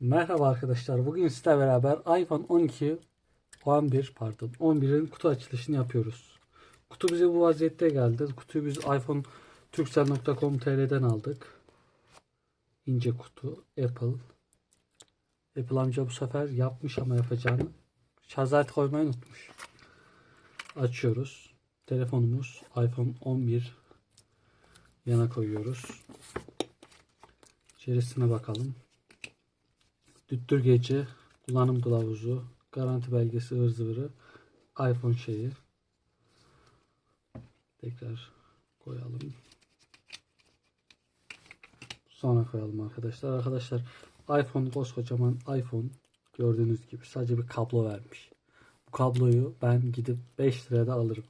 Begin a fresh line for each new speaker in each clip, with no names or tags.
Merhaba arkadaşlar. Bugün sizlerle beraber iPhone 12 11 pardon 11'in kutu açılışını yapıyoruz. Kutu bize bu vaziyette geldi. Kutuyu biz iPhone Turkcell.com.tr'den aldık. İnce kutu Apple. Apple amca bu sefer yapmış ama yapacağını şarj koymayı unutmuş. Açıyoruz. Telefonumuz iPhone 11 yana koyuyoruz. İçerisine bakalım. Düttür gece, kullanım kılavuzu, garanti belgesi ıvır zıvırı, iPhone şeyi. Tekrar koyalım. Sonra koyalım arkadaşlar. Arkadaşlar iPhone koskocaman iPhone gördüğünüz gibi sadece bir kablo vermiş. Bu kabloyu ben gidip 5 liraya da alırım.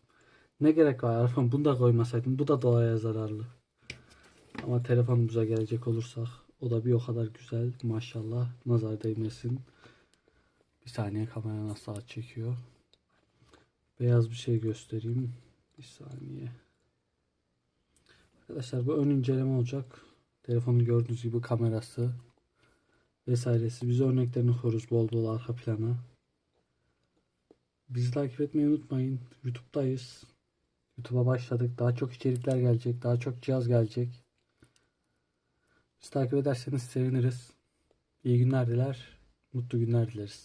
Ne gerek var iPhone bunu da koymasaydım bu da doğaya zararlı. Ama telefonumuza gelecek olursak o da bir o kadar güzel maşallah nazar değmesin. Bir saniye kamera nasıl saat çekiyor. Beyaz bir şey göstereyim. Bir saniye. Arkadaşlar bu ön inceleme olacak. Telefonun gördüğünüz gibi kamerası vesairesi. Biz örneklerini koyuyoruz bol bol arka plana. Bizi takip etmeyi unutmayın. YouTube'dayız. YouTube'a başladık. Daha çok içerikler gelecek. Daha çok cihaz gelecek. Bizi takip ederseniz seviniriz. İyi günler diler. Mutlu günler dileriz.